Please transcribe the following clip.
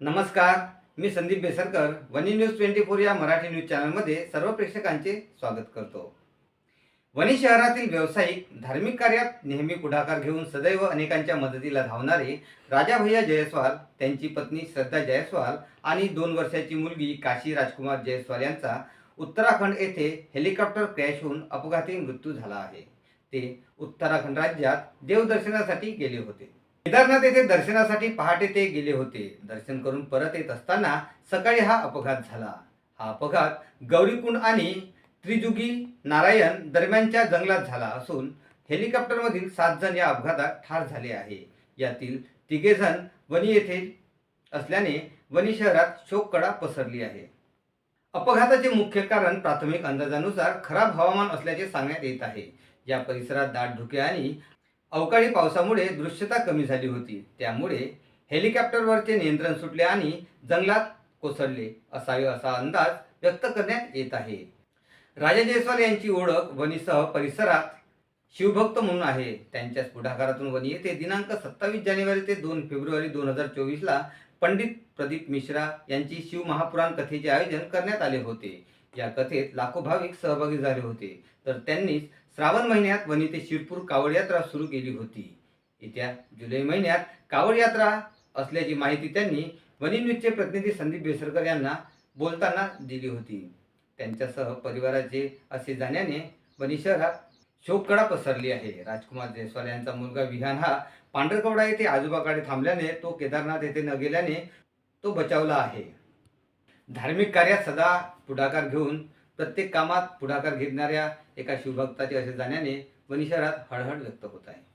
नमस्कार मी Sandeep Besarkar Wani news twenty four या Marathi news चॅनलमध्ये सर्व प्रेक्षकांचे स्वागत करतो. वणी शहरातील व्यावसायिक धार्मिक कार्यात नेहमी पुढाकार घेऊन सदैव अनेकांच्या मदतीला धावणारे राजा भैया जयस्वाल त्यांची पत्नी श्रद्धा जयस्वाल आणि दोन वर्षाची मुलगी काशी राजकुमार जयस्वाल यांचा उत्तराखंड येथे हेलिकॉप्टर क्रॅश होऊन अपघाती मृत्यू झाला आहे. ते उत्तराखंड राज्यात देवदर्शनासाठी गेले होते. केदारनाथ येथे दर्शनासाठी पहाटे ते गेले होते. दर्शन करून परत येत असताना सकाळी हा अपघात झाला. हा अपघात गौरीकुंड आणि त्रिजुगी नारायण दरम्यानच्या जंगलात झाला असून हेलिकॉप्टरमधील सात जण या अपघातात ठार झाले आहे. यातील तिघे जण वणी येथे असल्याने वणी शहरात शोककडा पसरली आहे. अपघाताचे मुख्य कारण प्राथमिक अंदाजानुसार खराब हवामान असल्याचे सांगण्यात येत आहे. या परिसरात दाट धुके आणि अवकाळी पावसामुळे दृश्यता कमी झाली होती. त्यामुळे हेलिकॉप्टरवरचे नियंत्रण सुटले आणि जंगलात कोसळले असावे असा अंदाज व्यक्त करण्यात येत आहे. राजा जयस्वाल यांची ओळख वनीसह परिसरात शिवभक्त म्हणून आहे. त्यांच्याच पुढाकारातून वनी येथे दिनांक सत्तावीस जानेवारी ते दोन फेब्रुवारी दोन हजार चोवीसला पंडित प्रदीप मिश्रा यांची शिव महापुराण कथेचे आयोजन करण्यात आले होते. या कथेत लाखो भाविक सहभागी झाले होते. तर त्यांनीच श्रावण महिन्यात वणी ते शिरपूर कावड यात्रा सुरू केली होती. येत्या जुलै महिन्यात कावड यात्रा असल्याची माहिती त्यांनी वनी न्यूजचे प्रतिनिधी संदीप बेसरकर यांना बोलताना दिली होती. त्यांच्यासह परिवाराचे असे जाण्याने वणी शहरात शोककडा पसरली आहे. राजकुमार जयस्वाल यांचा मुलगा विहान हा पांढरकवडा येथे आजोबाकडे थांबल्याने तो केदारनाथ येथे न गेल्याने तो बचावला आहे. धार्मिक कार्यात सदा पुढाकार घेऊन प्रत्येक कामात पुढाकार घेणाऱ्या एका शिवभक्ताचे असे जाण्याने वनिशहरात हळहळ व्यक्त होत आहे.